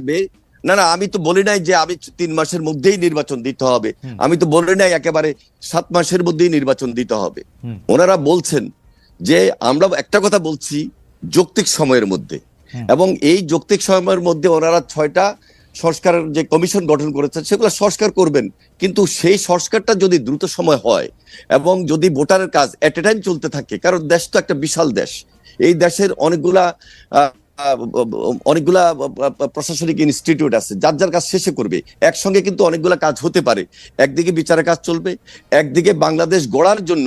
লাগবে না না আমি তো বলি নাই যে আমি তিন মাসের মধ্যেই নির্বাচন দিতে হবে। আমি তো বলি নাই একেবারে সাত মাসের মধ্যেই নির্বাচন দিতে হবে। ওনারা বলছেন যে আমরা একটা কথা বলছি যৌক্তিক সময়ের মধ্যে। এবং এই যৌক্তিক সময়ের মধ্যে ওনারা ছয়টা সংস্কারের যে কমিশন গঠন করেছেন সেগুলো সংস্কার করবেন। কিন্তু সেই সংস্কারটা যদি দ্রুত সময় হয় এবং যদি ভোটারের কাজ এট এ টাইম চলতে থাকে কারণ দেশ তো একটা বিশাল দেশ। এই দেশের অনেকগুলা অনেকগুলা প্রশাসনিক ইনস্টিটিউট আছে, যার যার কাজ শেষে করবে। একসঙ্গে কিন্তু অনেকগুলা কাজ হতে পারে। একদিকে বিচারের কাজ চলবে, একদিকে বাংলাদেশ গড়ার জন্য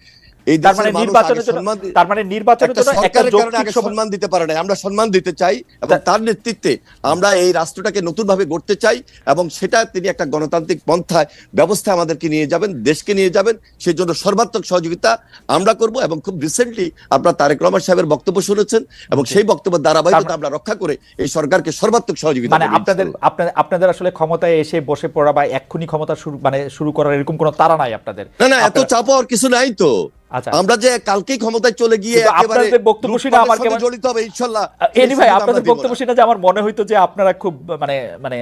তার মানে নির্বাচনের জন্য তার মানে নির্বাচনের জন্য একটা যৌক্তিক সম্মান দিতে পারে না আমরা সম্মান দিতে চাই এবং তার নেতৃত্বে আমরা এই রাষ্ট্রটাকে নতুন ভাবে গড়তে চাই এবং সেটা তিনি একটা গণতান্ত্রিক পন্থায় ব্যবস্থা আমাদেরকে নিয়ে যাবেন দেশকে নিয়ে যাবেন। সেই জন্য সর্বাত্মক সহযোগিতা আমরা করব এবং খুব রিসেন্টলি আপনারা তারেক রহমান সাহেবের বক্তব্য শুনেছেন এবং সেই বক্তব্যের ধারাবাহিকতা আমরা রক্ষা করে এই সরকারকে সর্বাত্মক সহযোগিতা মানে আপনাদের আপনাদের আসলে ক্ষমতায় এসে বসে পড়া বা এক্ষুনি ক্ষমতা শুরু মানে শুরু করার এরকম কোনো তারা নাই আপনাদের? না না এত চাপ কিছু নাই তো। আমরা যে কালকেই ক্ষমতায় চলে গিয়ে একেবারে বক্তব্য শুনে আমার কেমন- জড়িত হবে ইনশাআল্লাহ এনি ভাই সেই সুযোগ আমরা আপনাদের বক্তব্য শুনে যে আমার মনে হইতো যে আপনারা খুব মানে মানে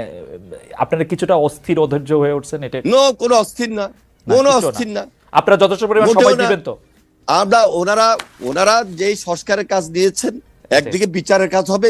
আপনারা কিছুটা অস্থির অধৈর্য হয়ে উঠছেন এটা নো কোনো অস্থির না। না, কোনো না। অস্থির না। আপনারা যথেষ্ট পরিমাণ সময় দিবেন তো। আমরা ওনারা ওনারা যেই সংস্কারের কাজ দিয়েছেন একদিকে বিচারের কাজ হবে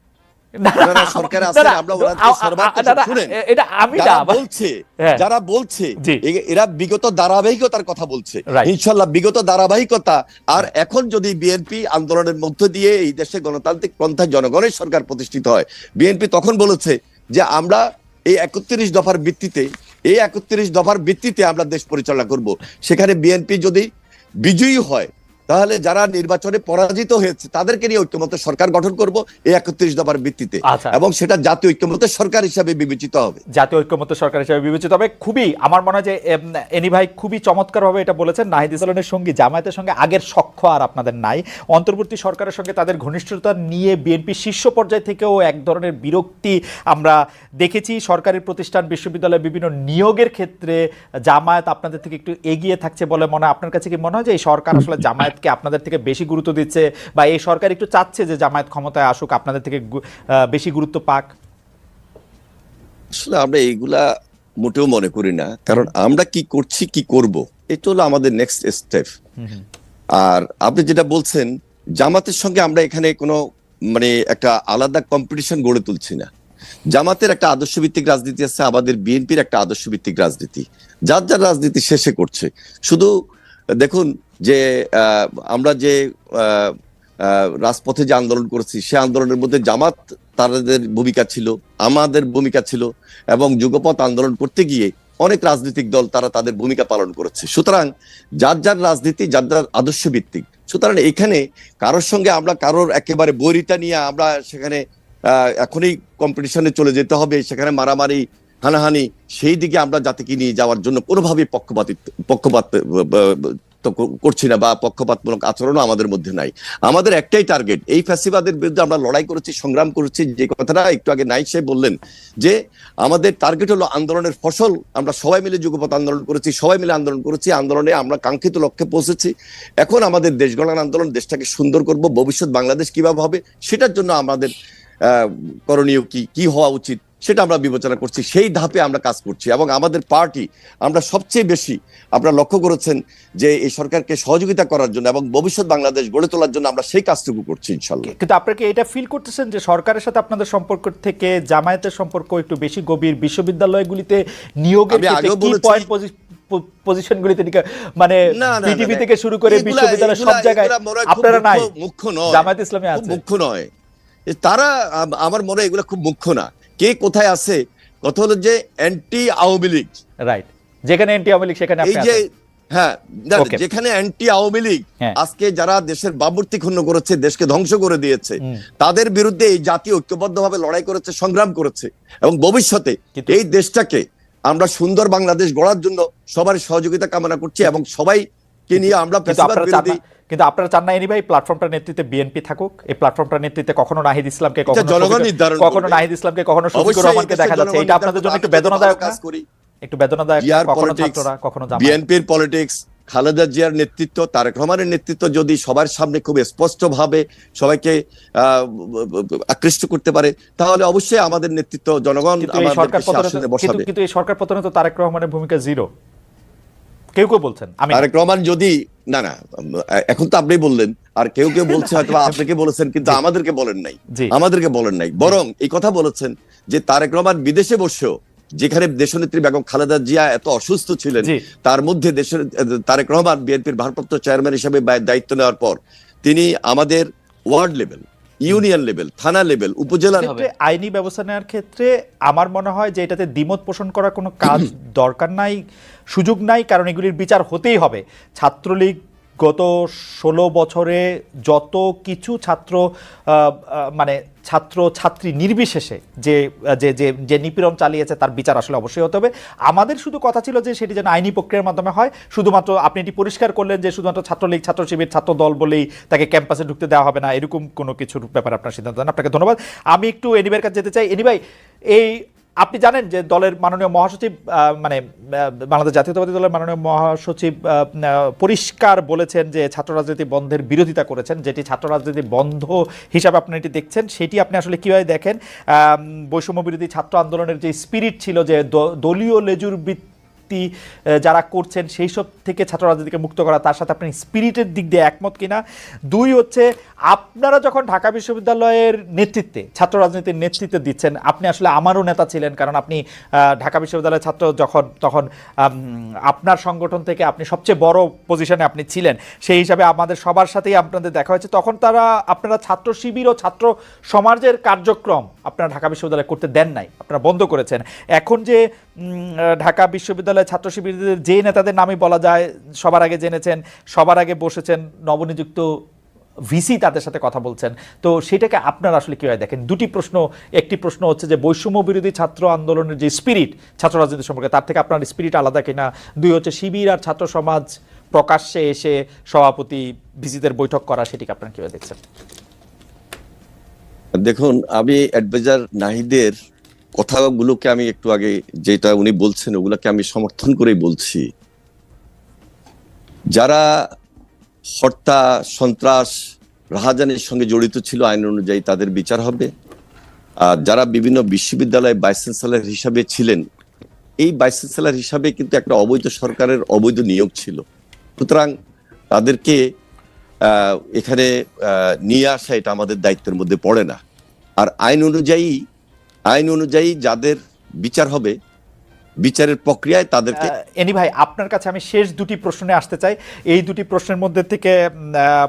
যারা বলছে হ্যাঁ। যারা বলছে জি। এ- এরা বিগত ধারাবাহিকতার কথা বলছে। ইনশাল্লাহ বিগত ধারাবাহিকতা আর এখন যদি বিএনপি আন্দোলনের মধ্য দিয়ে এই দেশে গণতান্ত্রিক পন্থায় জনগণের সরকার প্রতিষ্ঠিত হয় বিএনপি তখন বলেছে যে আমরা এই একত্রিশ দফার ভিত্তিতে এই একত্রিশ দফার ভিত্তিতে আমরা দেশ পরিচালনা করব। সেখানে বিএনপি যদি বিজয়ী হয় তাহলে যারা নির্বাচনে পরাজিত হয়েছে তাদেরকে নিয়ে ঐক্যমত সরকার গঠন করব এই একত্রিশ দফার ভিত্তিতে। আচ্ছা। এবং সেটা জাতীয় ঐক্যমত সরকার হিসাবে বিবেচিত হবে। জাতীয় ঐক্যমত্য সরকার হিসেবে বিবেচিত হবে। খুবই আমার মনে হয় যে এনি ভাই খুবই চমৎকারভাবে এটা বলেছেন। নাহিদ ইসলামের সঙ্গে জামায়াতের সঙ্গে আগের সখ্য আর আপনাদের নাই। অন্তর্বর্তী সরকারের সঙ্গে তাদের ঘনিষ্ঠতা নিয়ে বিএনপি শীর্ষ পর্যায় থেকেও এক ধরনের বিরক্তি আমরা দেখেছি। সরকারি প্রতিষ্ঠান বিশ্ববিদ্যালয়ে বিভিন্ন নিয়োগের ক্ষেত্রে জামায়াত আপনাদের থেকে একটু এগিয়ে থাকছে বলে মনে হয়। আপনার কাছে কি মনে হয় যে এই সরকার আসলে জামায়াতকে আপনাদের থেকে বেশি গুরুত্ব দিচ্ছে বা এই সরকার একটু চাচ্ছে যে জামায়াত ক্ষমতায় আসুক আপনাদের থেকে বেশি গুরুত্ব পাক? আসলে আমরা এইগুলা মোটেও মনে করি না। কারণ আমরা কি করছি কি করব এটা হলো আমাদের নেক্সট স্টেপ আর আপনি যেটা বলছেন জামাতের সঙ্গে আমরা এখানে কোনো মানে একটা আলাদা কম্পিটিশন গড়ে তুলছি না। জামাতের একটা আদর্শ ভিত্তিক রাজনীতি আছে আমাদের বিএনপির একটা আদর্শ ভিত্তিক রাজনীতি। যার যার রাজনীতি শেষে করছে। শুধু দেখুন যে আমরা যে রাজপথে যে আন্দোলন করেছি, সে আন্দোলনের মধ্যে জামাত তাদের ভূমিকা ছিল, আমাদের ভূমিকা ছিল এবং যুগপথ আন্দোলন করতে গিয়ে অনেক রাজনৈতিক দল তারা তাদের ভূমিকা পালন করেছে। সুতরাং যার যার রাজনীতি, যার যার আদর্শ ভিত্তিক সুতরাং এখানে কারোর সঙ্গে আমরা কারোর একেবারে বৈরিতা নিয়ে আমরা সেখানে এখনই কম্পিটিশনে চলে যেতে হবে, সেখানে মারামারি, হানাহানি, সেই দিকে আমরা জাতিকে নিয়ে যাওয়ার জন্য কোনোভাবেই পক্ষপাতিত পক্ষপাত তো করছি না বা পক্ষপাতমূলক আচরণও আমাদের মধ্যে নাই। আমাদের একটাই টার্গেট এই ফ্যাসিবাদের বিরুদ্ধে আমরা লড়াই করেছি, সংগ্রাম করেছি, যে কথাটা একটু আগে নাইক সাহেব বললেন যে, আমাদের টার্গেট হলো আন্দোলনের ফসল, আমরা সবাই মিলে যুগপথ আন্দোলন করেছি, সবাই মিলে আন্দোলন করেছি, আন্দোলনে আমরা কাঙ্ক্ষিত লক্ষ্যে পৌঁছেছি। এখন আমাদের দেশ গঠন আন্দোলন, দেশটাকে সুন্দর করব, ভবিষ্যৎ বাংলাদেশ কীভাবে হবে, সেটার জন্য আমাদের করণীয় কি কি হওয়া উচিত? সেটা আমরা বিবেচনা করছি সেই ধাপে আমরা কাজ করছি এবং আমাদের পার্টি আমরা সবচেয়ে বেশি আপনারা লক্ষ্য করেছেন যে এই সরকারকে সহযোগিতা করার জন্য এবং ভবিষ্যৎ বাংলাদেশ গড়ে তোলার জন্য আমরা সেই কাজটুকু করছি ইনশাল্লাহ। কিন্তু আপনারা কি এটা ফিল করতেছেন যে সরকারের সাথে আপনাদের সম্পর্ক থেকে জামায়াতের সম্পর্ক একটু বেশি গভীর বিশ্ববিদ্যালয়গুলিতে নিয়োগের পজিশনগুলিতে মানে না। থেকে শুরু করে বিশ্ববিদ্যালয় সব জায়গায় আপনারা নাই। মুখ্য- নয়। জামায়াত ইসলামী আছে। মুখ্য নয়। তারা আমার মনে হয় এগুলো খুব মুখ্য না। কে কোথায় আছে? কথা হলো যে অ্যান্টি আওয়ামী লীগ। রাইট যেখানে এনটি আওয়ামী লীগ সেখানে এই যে হ্যাঁ যেখানে অ্যান্টি আওয়ামী লীগ হ্যাঁ। আজকে যারা দেশের বাবুর্তি ক্ষুণ্ণ করেছে দেশকে ধ্বংস করে দিয়েছে তাদের বিরুদ্ধে এই জাতি ঐক্যবদ্ধভাবে লড়াই করেছে সংগ্রাম করেছে। এবং ভবিষ্যতে এই দেশটাকে আমরা সুন্দর বাংলাদেশ গড়ার জন্য সবার সহযোগিতা কামনা করছি এবং সবাইকে নিয়ে আমরা কিন্তু আপনারা চান না এনি ভাই প্ল্যাটফর্মটার নেতৃত্বে বিএনপি থাকুক। এই প্ল্যাটফর্মটার নেতৃত্বে কখনো নাহিদ ইসলামকে কখনো কখনো নাহিদ ইসলামকে কখনো শফিকুর রহমানকে দেখা যাচ্ছে। এটা আপনাদের জন্য একটু বেদনাদায়ক কাজ করি। একটু বেদনাদায়ক কখনো ছাত্ররা কখনো জামায়াত বিএনপির পলিটিক্স খালেদা জিয়ার নেতৃত্ব তারেক রহমানের নেতৃত্ব যদি সবার সামনে খুব স্পষ্ট ভাবে সবাইকে আকৃষ্ট করতে পারে তাহলে অবশ্যই আমাদের নেতৃত্ব জনগণ তো- কিন্তু বসাবে। কিন্তু এই সরকার পতনে তো তারেক রহমানের ভূমিকা জিরো কেউ কেউ বলছেন আমি তারেক রহমান যদি না না এখন তো আপনি বললেন আর কেউ কেউ বলছে হয়তো আপনাকে বলেছেন কিন্তু আমাদেরকে বলেন নাই। আমাদেরকে বলেন নাই। বরং এই কথা বলেছেন যে তারেক রহমান বিদেশে বসেও যেখানে দেশনেত্রী বেগম খালেদা জিয়া এত অসুস্থ ছিলেন তার মধ্যে দেশের তারেক রহমান বিএনপির ভারপ্রাপ্ত চেয়ারম্যান হিসেবে দায়িত্ব নেওয়ার পর তিনি আমাদের ওয়ার্ড লেভেল ইউনিয়ন লেভেল থানা লেভেল উপজেলা লেভেল। আইনি ব্যবস্থা নেওয়ার ক্ষেত্রে আমার মনে হয় যে এটাতে দ্বিমত পোষণ করার কোনো কাজ দরকার নাই সুযোগ নাই কারণ এগুলির বিচার হতেই হবে। ছাত্রলীগ গত ষোলো বছরে যত কিছু ছাত্র মানে ছাত্র, ছাত্রী নির্বিশেষে যে যে যে যে নিপীড়ন চালিয়েছে তার বিচার আসলে অবশ্যই হতে হবে। আমাদের শুধু কথা ছিল যে সেটি যেন আইনি প্রক্রিয়ার মাধ্যমে হয়। শুধুমাত্র আপনি এটি পরিষ্কার করলেন যে শুধুমাত্র ছাত্রলীগ, ছাত্র শিবির, ছাত্র দল বলেই তাকে ক্যাম্পাসে ঢুকতে দেওয়া হবে না। এরকম কোনো কিছুর ব্যাপারে আপনার সিদ্ধান্ত নেন। আপনাকে ধন্যবাদ। আমি একটু এনিবের কাছে যেতে চাই। এনিভাই, এই আপনি জানেন যে দলের মাননীয় মহাসচিব মানে বাংলাদেশ জাতীয়তাবাদী দলের মাননীয় মহাসচিব পরিষ্কার বলেছেন যে ছাত্র রাজনীতি বন্ধের বিরোধিতা করেছেন। যেটি ছাত্র রাজনীতি বন্ধ হিসাবে আপনি এটি দেখছেন, সেটি আপনি আসলে কীভাবে দেখেন? বৈষম্য বিরোধী ছাত্র আন্দোলনের যে স্পিরিট ছিল যে দলীয় লেজুর আহ, যারা করছেন সেই সব থেকে ছাত্র রাজনীতিকে মুক্ত করা তার সাথে আপনি স্পিরিটের দিক দিয়ে একমত কিনা? দুই হচ্ছে আপনারা যখন ঢাকা বিশ্ববিদ্যালয়ের নেতৃত্বে ছাত্র রাজনীতির নেতৃত্বে দিচ্ছেন আপনি আসলে আমারও নেতা ছিলেন কারণ আপনি ঢাকা বিশ্ববিদ্যালয়ের ছাত্র যখন তখন আপনার সংগঠন থেকে আপনি সবচেয়ে বড় পজিশনে আপনি ছিলেন। সেই হিসাবে আমাদের সবার সাথেই আপনাদের দেখা হয়েছে। তখন তারা আপনারা ছাত্র শিবির ও ছাত্র সমাজের কার্যক্রম আপনারা ঢাকা বিশ্ববিদ্যালয়ে করতে দেন নাই আপনারা বন্ধ করেছেন। এখন যে ঢাকা বিশ্ববিদ্যালয়ের ছাত্র শিবিরদের যে নেতাদের নামই বলা যায়, সবার আগে জেনেছেন, সবার আগে বসেছেন নবনিযুক্ত ভিসি তাদের সাথে কথা বলছেন। তো সেটাকে আপনারা আসলে কীভাবে দেখেন? দুটি প্রশ্ন, একটি প্রশ্ন হচ্ছে যে বৈষম্য বিরোধী ছাত্র আন্দোলনের যে স্পিরিট ছাত্র রাজনীতি সম্পর্কে, তার থেকে আপনার স্পিরিট আলাদা কিনা? দুই হচ্ছে শিবির আর ছাত্র সমাজ প্রকাশ্যে এসে সভাপতি ভিসিদের বৈঠক করা, সেটিকে আপনারা কীভাবে দেখছেন? দেখুন, আমি অ্যাডভাইজার নাহিদের কথাগুলোকে আমি একটু আগে যেটা উনি বলছেন, ওগুলোকে আমি সমর্থন করেই বলছি। যারা হত্যা, সন্ত্রাস, রাহাজানের সঙ্গে জড়িত ছিল আইন অনুযায়ী তাদের বিচার হবে। আর যারা বিভিন্ন বিশ্ববিদ্যালয়ে ভাইস চ্যান্সেলর হিসাবে ছিলেন, এই ভাইস চ্যান্সেলর হিসাবে কিন্তু একটা অবৈধ সরকারের অবৈধ নিয়োগ ছিল। সুতরাং তাদেরকে এখানে নিয়ে আসা এটা আমাদের দায়িত্বের মধ্যে পড়ে না। আর আইন অনুযায়ী আইন অনুযায়ী যাদের বিচার হবে বিচারের প্রক্রিয়ায় তাদেরকে এনি ভাই, আপনার কাছে আমি শেষ দুটি প্রশ্নে আসতে চাই। এই দুটি প্রশ্নের মধ্যে থেকে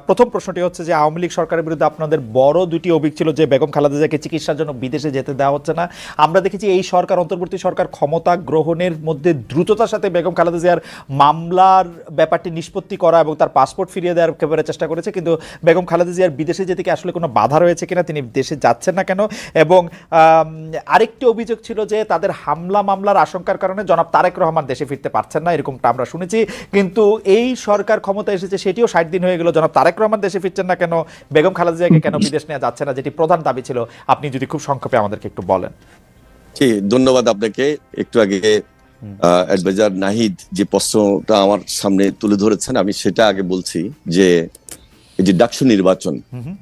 প্রথম প্রশ্নটি হচ্ছে যে, আওয়ামী লীগ সরকারের বিরুদ্ধে আপনাদের বড় দুটি অভিযোগ ছিল যে, বেগম খালেদা জিয়াকে চিকিৎসার জন্য বিদেশে যেতে দেওয়া হচ্ছে না। আমরা দেখেছি এই সরকার, অন্তর্বর্তী সরকার ক্ষমতা গ্রহণের মধ্যে দ্রুততার সাথে বেগম খালেদা জিয়ার মামলার ব্যাপারটি নিষ্পত্তি করা এবং তার পাসপোর্ট ফিরিয়ে দেওয়ার একেবারে চেষ্টা করেছে। কিন্তু বেগম খালেদা জিয়ার বিদেশে যেতে কি আসলে কোনো বাধা রয়েছে কিনা, তিনি দেশে যাচ্ছেন না কেন? এবং আরেকটি অভিযোগ ছিল যে, তাদের হামলা মামলার আশঙ্কার কারণে জনাব তারেক রহমান দেশে ফিরতে পারছেন না এরকমটা আমরা শুনেছি। কিন্তু এই সরকার ক্ষমতা এসেছে সেটিও ষাট দিন হয়ে গেল। জনাব তারেক রহমান দেশে ফিরছেন না কেন? বেগম খালেদা জিয়াকে কেন বিদেশ নেওয়া যাচ্ছে না যেটি প্রধান দাবি ছিল আপনি যদি খুব সংক্ষেপে আমাদেরকে একটু বলেন। জি, ধন্যবাদ আপনাকে। একটু আগে অ্যাডভাইজার নাহিদ যে প্রশ্নটা আমার সামনে তুলে ধরেছেন আমি সেটা আগে বলছি যে এই যে ডাকসু নির্বাচন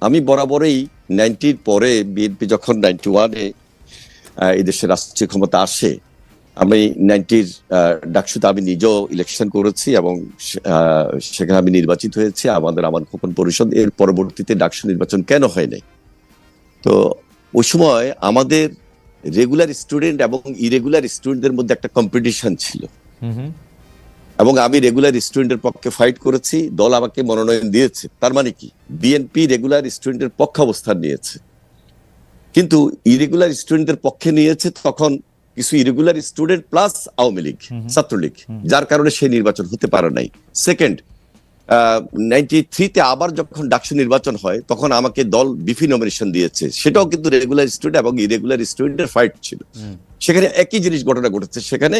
আমি বরাবরই নাইনটির পরে বিএনপি যখন নাইনটি ওয়ানে এই দেশের রাষ্ট্রীয় ক্ষমতা আসে আমি নাইনটির ডাকসুতে আমি নিজেও ইলেকশন করেছি এবং সেখানে আমি নির্বাচিত হয়েছি আমাদের আমার খোকন পরিষদ। এর পরবর্তীতে ডাকসু নির্বাচন কেন হয় নাই? তো ওই সময় আমাদের রেগুলার স্টুডেন্ট এবং ইরেগুলার স্টুডেন্টদের মধ্যে একটা কম্পিটিশন ছিল। এবং আমি রেগুলার স্টুডেন্টের পক্ষে ফাইট করেছি দল আমাকে মনোনয়ন দিয়েছে। তার মানে কি? বিএনপি রেগুলার স্টুডেন্টের পক্ষে অবস্থান নিয়েছে। কিন্তু ইরেগুলার স্টুডেন্টদের পক্ষে নিয়েছে তখন কিছু irregular student plus Awami League Chhatra League যার কারণে সেই নির্বাচন হতে পারে নাই। সেকেন্ড নাইনটি থ্রিতে আবার যখন ডাকসু নির্বাচন হয় তখন আমাকে দল বিফি নমিনেশন দিয়েছে। সেটাও কিন্তু রেগুলার স্টুডেন্ট এবং ইরেগুলার স্টুডেন্টের ফাইট ছিল। সেখানে একই জিনিস ঘটনা ঘটেছে। সেখানে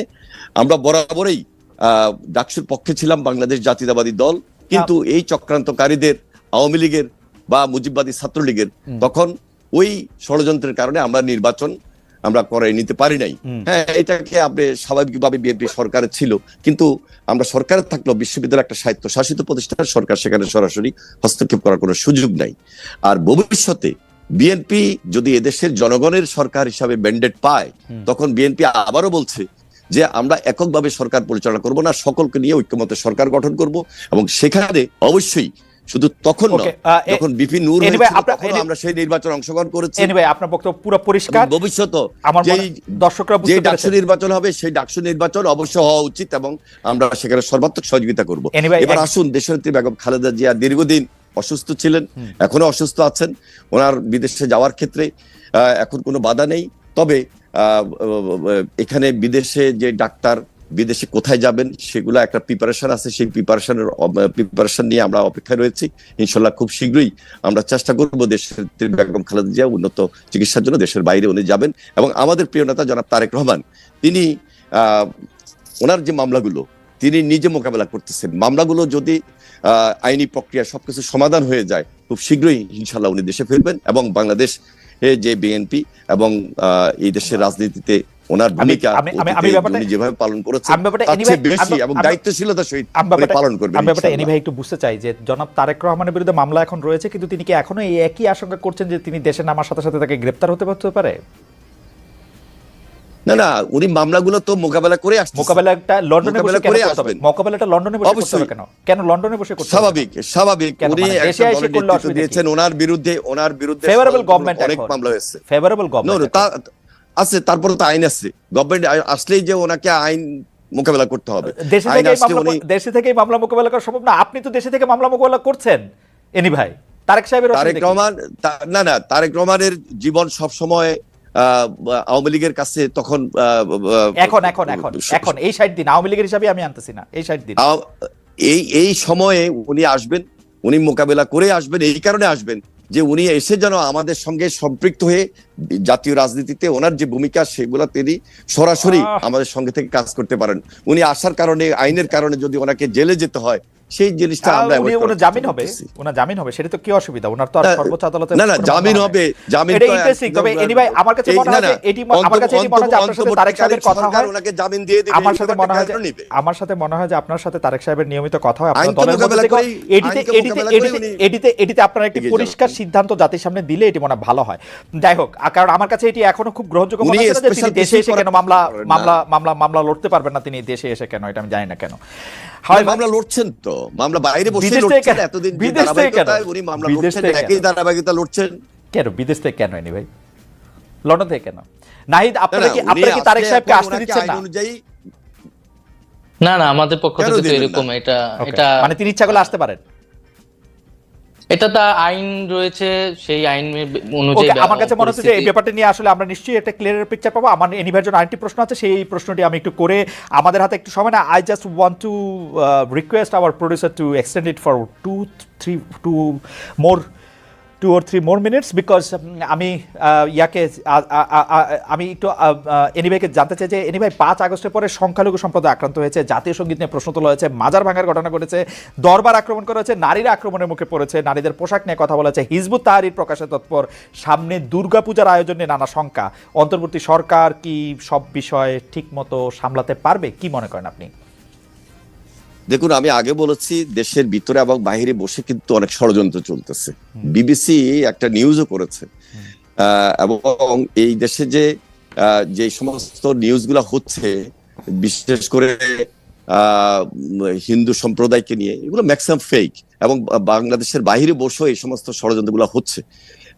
আমরা বরাবরই আহ, ডাকসুর পক্ষে ছিলাম বাংলাদেশ জাতীয়তাবাদী দল। কিন্তু এই চক্রান্তকারীদের আওয়ামী লীগের বা মুজিববাদী ছাত্রলীগের তখন ওই ষড়যন্ত্রের কারণে আমরা নির্বাচন আমরা করে নিতে পারি নাই। হ্যাঁ এটাকে আপনি স্বাভাবিকভাবে বিএনপি সরকারে ছিল। কিন্তু আমরা সরকারে থাকলেও বিশ্ববিদ্যালয় একটা স্বায়ত্ত শাসিত প্রতিষ্ঠান সরকার সেখানে সরাসরি হস্তক্ষেপ করার কোনো সুযোগ নাই। আর ভবিষ্যতে বিএনপি যদি এদেশের জনগণের সরকার হিসাবে ব্যান্ডেড পায় তখন বিএনপি আবারও বলছে যে আমরা এককভাবে সরকার পরিচালনা করব না সকলকে নিয়ে ঐক্যমতে সরকার গঠন করব এবং সেখানে অবশ্যই শুধু তখন এ- যখন বিপি নূর আমরা সেই নির্বাচন অংশগ্রহণ করেছি। আপনার বক্তব্য পুরো পরিষ্কার। আমার যেই দর্শকরা যে ডাকসু নির্বাচন হবে সেই ডাকসু নির্বাচন অবশ্য হওয়া উচিত এবং আমরা সেখানে সর্বাত্মক সহযোগিতা করব। এবার আসুন দেশনেত্রী বেগম খালেদা জিয়া দীর্ঘদিন অসুস্থ ছিলেন এখনও অসুস্থ আছেন। ওনার বিদেশে যাওয়ার ক্ষেত্রে এখন কোনো বাধা নেই। তবে আহ, এখানে বিদেশে যে ডাক্তার বিদেশে কোথায় যাবেন, সেগুলো একটা প্রিপারেশন আছে। সেই প্রিপারেশনের প্রিপারেশন নিয়ে আমরা অপেক্ষায় রয়েছি। ইনশাল্লাহ খুব শীঘ্রই আমরা চেষ্টা করব দেশের বেগম খালেদা জিয়া উন্নত চিকিৎসার জন্য দেশের বাইরে উনি যাবেন। এবং আমাদের প্রিয় নেতা জনাব তারেক রহমান, তিনি ওনার যে মামলাগুলো, তিনি নিজে মোকাবেলা করতেছেন। মামলাগুলো যদি আইনি প্রক্রিয়া সবকিছু সমাধান হয়ে যায়, খুব শীঘ্রই ইনশাল্লাহ উনি দেশে ফিরবেন এবং বাংলাদেশ যে বিএনপি এবং এই দেশের রাজনীতিতে ওনার ভূমিকা আমি- যেভাবে পালন করেছেন বেশি এবং দায়িত্বশীলতার সহিত আমি পালন করবেন আমি ব্যাপারটা এনি ভাই একটু বুঝতে চাই যে জনাব তারেক রহমানের বিরুদ্ধে মামলা এখন রয়েছে কিন্তু তিনি কি এখনও এই একই আশঙ্কা করছেন যে তিনি দেশে নামার সাথে সাথে তাকে গ্রেপ্তার হতে হতে পারে? না না উনি মামলাগুলো তো মোকাবেলা করে আসছেন মোকাবেলাটা লন্ডনে বসে মোকাবেলা করে আসবেন। মোকাবেলাটা লন্ডনে বসে করতে হবে। কেন? কেন লন্ডনে বসে করতে স্বাভাবিক স্বাভাবিক। উনি মানে দেশে একটা এসে করলে দিয়েছেন ওনার বিরুদ্ধে ওনার বিরুদ্ধে ফেভারেবল গভর্নমেন্ট অনেক মামলা হয়েছে। ফেভারেবল গভর্নমেন্ট আছে তারপরে তো আইন আছে। গভর্নমেন্ট আসলেই যে ওনাকে আইন মোকাবেলা করতে হবে। দেশে থেকে দেশে থেকে মামলা মোকাবেলা করা সম্ভব না। আপনি তো দেশে থেকে মামলা মোকাবেলা করছেন এনি ভাই। তারেক সাহেবের তারেক রহমান না না তারেক রহমানের জীবন সব সময় আওয়ামী লীগের কাছে তখন এখন এখন এখন এখন এই ষাট দিন আওয়ামী লীগের হিসাবে আমি আনতেছি না এই ষাট দিন। এই এই সময়ে উনি আসবেন উনি মোকাবেলা করে আসবেন এই কারণে আসবেন। যে উনি এসে যেন আমাদের সঙ্গে সম্পৃক্ত হয়ে জাতীয় রাজনীতিতে ওনার যে ভূমিকা সেগুলো তিনি সরাসরি আমাদের সঙ্গে থেকে কাজ করতে পারেন। উনি আসার কারণে আইনের কারণে যদি ওনাকে জেলে যেতে হয় সেই জিনিসটা আমরা জামিন হবে। ওনার জামিন হবে সেটা তো কি অসুবিধা? ওনার তো আর সর্বোচ্চ আদালতে না না জামিন হবে জামিন এটা ইন্টারেস্টিং তবে একদম- এনি ভাই আমার কাছে মনে হয় এটি আমার কাছে এটি মনে হয় আপনার সাথে তারেক সাহেবের কথা হয়। ওনাকে জামিন দিয়ে দিবে আমার সাথে মনে হয়? আমার সাথে মনে হয় যে আপনার সাথে তারেক সাহেবের নিয়মিত কথা হয় আপনার দলের মধ্যে এটিতে এটিতে এটিতে এটিতে আপনার একটি পরিষ্কার সিদ্ধান্ত জাতির সামনে দিলে এটি মনে ভালো হয়। যাই হোক কারণ আমার কাছে এটি এখনও খুব গ্রহণযোগ্য মনে হচ্ছে যে তিনি দেশে এসে কেন মামলা মামলা মামলা মামলা লড়তে পারবেন না তিনি দেশে এসে কেন এটা আমি জানি না কেন। হয় মামলা লড়ছেন তো। মামলা বাইরে বসে লড়ছেন কেন? এতদিন বিদেশ থেকে কেন? উনি মামলা লড়ছেন একই ধারাবাহিকতা লড়ছেন। কেন? বিদেশ থেকে কেন এনি ভাই? লন্ডন থেকে কেন? নাহিদ আপনারা কি আপনারা কি তারেক সাহেবকে আসতে দিচ্ছেন না? অনুযায়ী না না আমাদের পক্ষ থেকে তো এরকম এটা এটা মানে তিনি ইচ্ছা করলে আসতে পারেন। এটা তা আইন রয়েছে সেই আইন অনুযায়ী আমার কাছে মনে হচ্ছে যে এই ব্যাপারটা নিয়ে আসলে আমরা নিশ্চয়ই একটা ক্লিয়ার পিকচার পাবো। আমার এনিভার জন্য আরেকটি প্রশ্ন আছে সেই প্রশ্নটি আমি একটু করে আমাদের হাতে একটু সময় না I just want to request our producer to extend it for two three two more two or three more minutes because আমি ইয়াকে আমি একটু এনিভাইকে জানতে চাই যে এনিভাই পাঁচ আগস্টের পরে সংখ্যালঘু সম্প্রদায় আক্রান্ত হয়েছে, জাতীয় সংগীত নিয়ে প্রশ্ন তোলা হয়েছে, মাজার ভাঙার ঘটনা ঘটেছে, দরবার আক্রমণ করা হয়েছে, নারীরা আক্রমণের মুখে পড়েছে, নারীদের পোশাক নিয়ে কথা বলা হয়েছে, হিজবুত তাহারির প্রকাশে তৎপর, সামনে দুর্গাপূজার আয়োজনে নানা শঙ্কা, অন্তর্বর্তী সরকার কি সব বিষয়ে ঠিক মতো সামলাতে পারবে, কি মনে করেন আপনি? দেখুন, আমি আগে বলেছি দেশের ভিতরে এবং বাইরে বসে কিন্তু অনেক ষড়যন্ত্র চলতেছে। বিবিসি একটা নিউজও করেছে। এবং এই দেশে যে যে সমস্ত নিউজগুলো হচ্ছে, বিশেষ করে হিন্দু সম্প্রদায়কে নিয়ে, এগুলো ম্যাক্সিমাম ফেক এবং বাংলাদেশের বাইরে বসেও এই সমস্ত ষড়যন্ত্রগুলো হচ্ছে।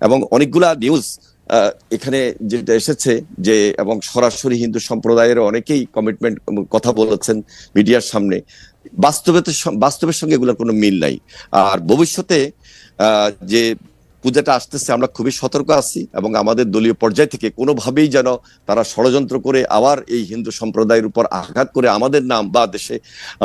এবং অনেকগুলা নিউজ এখানে যেটা এসেছে যে, এবং সরাসরি হিন্দু সম্প্রদায়ের অনেকেই কমিটমেন্ট কথা বলেছেন মিডিয়ার সামনে বাস্তবে বাস্তবের সঙ্গে এগুলোর কোনো মিল নাই। আর ভবিষ্যতে যে পূজাটা আসতেছে, আমরা খুবই সতর্ক আছি এবং আমাদের দলীয় পর্যায় থেকে কোনোভাবেই যেন তারা ষড়যন্ত্র করে আবার এই হিন্দু সম্প্রদায়ের উপর আঘাত করে আমাদের নাম বা দেশে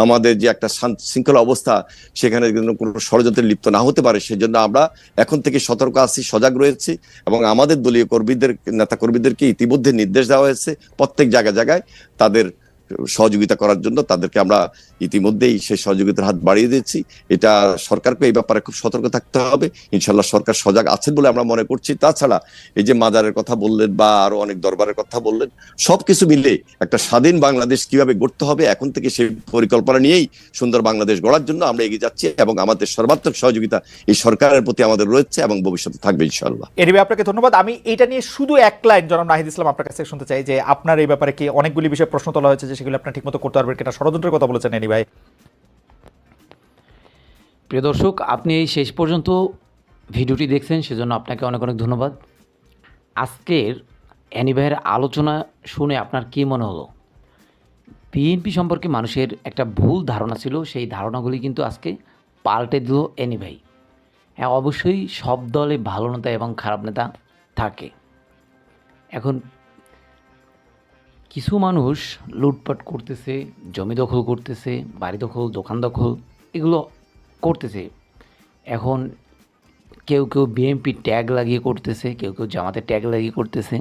আমাদের যে একটা শৃঙ্খলা অবস্থা, সেখানে কোনো ষড়যন্ত্রে লিপ্ত না হতে পারে, সেজন্য আমরা এখন থেকে সতর্ক আছি, সজাগ রয়েছি এবং আমাদের দলীয় কর্মীদের নেতা কর্মীদেরকে ইতিমধ্যে নির্দেশ দেওয়া হয়েছে প্রত্যেক জায়গায় জায়গায় তাদের সহযোগিতা করার জন্য তাদেরকে আমরা ইতিমধ্যেই সেই সহযোগিতার হাত বাড়িয়ে দিচ্ছি এটা সরকারকে এই ব্যাপারে খুব সতর্ক থাকতে হবে। ইনশাল্লাহ সরকার সজাগ আছেন বলে আমরা মনে করছি। তাছাড়া এই যে মাজারের কথা বললেন বা আরও অনেক দরবারের কথা বললেন, সবকিছু মিলে একটা স্বাধীন বাংলাদেশ কীভাবে গড়তে হবে এখন থেকে সেই পরিকল্পনা নিয়েই সুন্দর বাংলাদেশ গড়ার জন্য আমরা এগিয়ে যাচ্ছি এবং আমাদের সর্বাত্মক সহযোগিতা এই সরকারের প্রতি আমাদের রয়েছে এবং ভবিষ্যতে থাকবে ইনশাল্লাহ এনিবে আপনাকে ধন্যবাদ। আমি এটা নিয়ে শুধু এক লাইন জনাব নাহিদ ইসলাম আপনার কাছে শুনতে চাই যে আপনার এই ব্যাপারে কি অনেকগুলি বিষয়ে প্রশ্ন তোলা হয়েছে যে সেগুলো আপনি ঠিকমতো করতে পারবেন কিনা ষড়যন্ত্রের কথা বলেছেন, এনি ভাই। প্রিয় দর্শক, আপনি এই শেষ পর্যন্ত ভিডিওটি দেখছেন, সেজন্য আপনাকে অনেক অনেক ধন্যবাদ। আজকের অ্যানিভাইয়ের আলোচনা শুনে আপনার কী মনে হলো? বিএনপি সম্পর্কে মানুষের একটা ভুল ধারণা ছিল, সেই ধারণাগুলি কিন্তু আজকে পাল্টে দিল অ্যানি ভাই। হ্যাঁ অবশ্যই সব দলে ভালো নেতা এবং খারাপ নেতা থাকে। এখন কিছু মানুষ লুটপাট করতেছে, জমি দখল করতেছে, বাড়ি দখল, দোকান দখল, এগুলো করতেছে। এখন কেউ কেউ বিএমপি ট্যাগ লাগিয়ে করতেছে, কেউ কেউ জামাতে ট্যাগ লাগিয়ে করতেছে।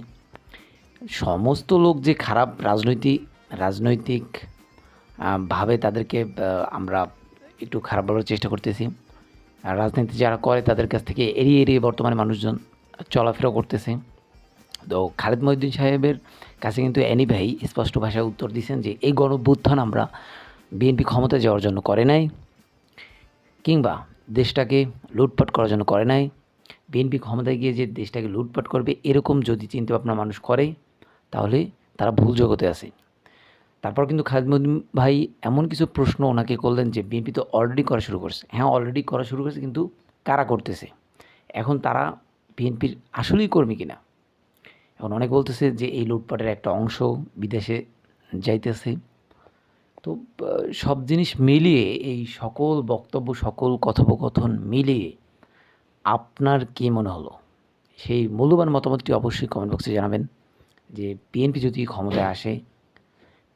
সমস্ত লোক যে খারাপ রাজনৈতিক রাজনৈতিক ভাবে তাদেরকে আমরা একটু খারাপ বলার চেষ্টা করতেছি। আর রাজনীতি যারা করে তাদের কাছ থেকে এড়িয়ে এড়িয়ে বর্তমানে মানুষজন চলাফেরা করতেছে। তো খালেদ মহিউদ্দিন সাহেবের কাছে কিন্তু অ্যানি ভাই স্পষ্ট ভাষায় উত্তর দিয়েছেন যে এই গণভ্যুত্থান আমরা বিএনপি ক্ষমতায় যাওয়ার জন্য করে নাই, কিংবা দেশটাকে লুটপাট করার জন্য করে নাই। বিএনপি ক্ষমতায় গিয়ে যে দেশটাকে লুটপাট করবে এরকম যদি চিন্তা ভাবনা মানুষ করে, তাহলে তারা ভুল জগতে আছে। তারপর কিন্তু খালেদ মহিউদ্দিন ভাই এমন কিছু প্রশ্ন ওনাকে করলেন যে বিএনপি তো অলরেডি করা শুরু করছে। হ্যাঁ অলরেডি করা শুরু করেছে, কিন্তু কারা করতেছে? এখন তারা বিএনপির আসলেই কর্মী কিনা? এখন অনেক বলতেছে যে এই লুটপাটের একটা অংশ বিদেশে যাইতেছে। তো সব জিনিস মিলিয়ে, এই সকল বক্তব্য, সকল কথোপকথন মিলিয়ে আপনার কী মনে হলো? সেই মূল্যবান মতামতটি অবশ্যই কমেন্ট বক্সে জানাবেন যে বিএনপি যদি ক্ষমতায় আসে,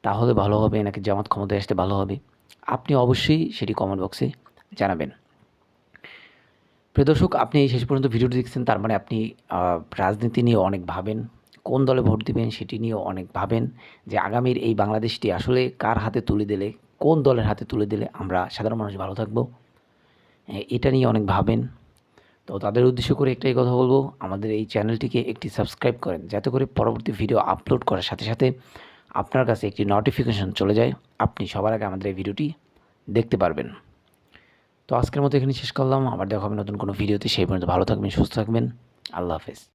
তাহলে ভালো হবে, নাকি জামাত ক্ষমতায় আসতে ভালো হবে? আপনি অবশ্যই সেটি কমেন্ট বক্সে জানাবেন। প্রিয় দর্শক, আপনি এই শেষ পর্যন্ত ভিডিওটি দেখছেন, তার মানে আপনি রাজনীতি নিয়ে অনেক ভাবেন, কোন দলে ভোট দিবেন সেটি নিয়েও অনেক ভাবেন, যে আগামীর এই বাংলাদেশটি আসলে কার হাতে তুলে দিলে, কোন দলের হাতে তুলে দিলে আমরা সাধারণ মানুষ ভালো থাকব? এটা নিয়ে অনেক ভাবেন। তো তাদের উদ্দেশ্য করে একটাই কথা বলব, আমাদের এই চ্যানেলটিকে একটি সাবস্ক্রাইব করেন, যাতে করে পরবর্তী ভিডিও আপলোড করার সাথে সাথে আপনার কাছে একটি নোটিফিকেশন চলে যায়, আপনি সবার আগে আমাদের এই ভিডিওটি দেখতে পারবেন। তো আজকের মতো এখানে শেষ করলাম। আবার দেখা হবে নতুন কোনো ভিডিওতে। সেই পর্যন্ত ভালো থাকবেন, সুস্থ থাকবেন। আল্লাহ হাফেজ।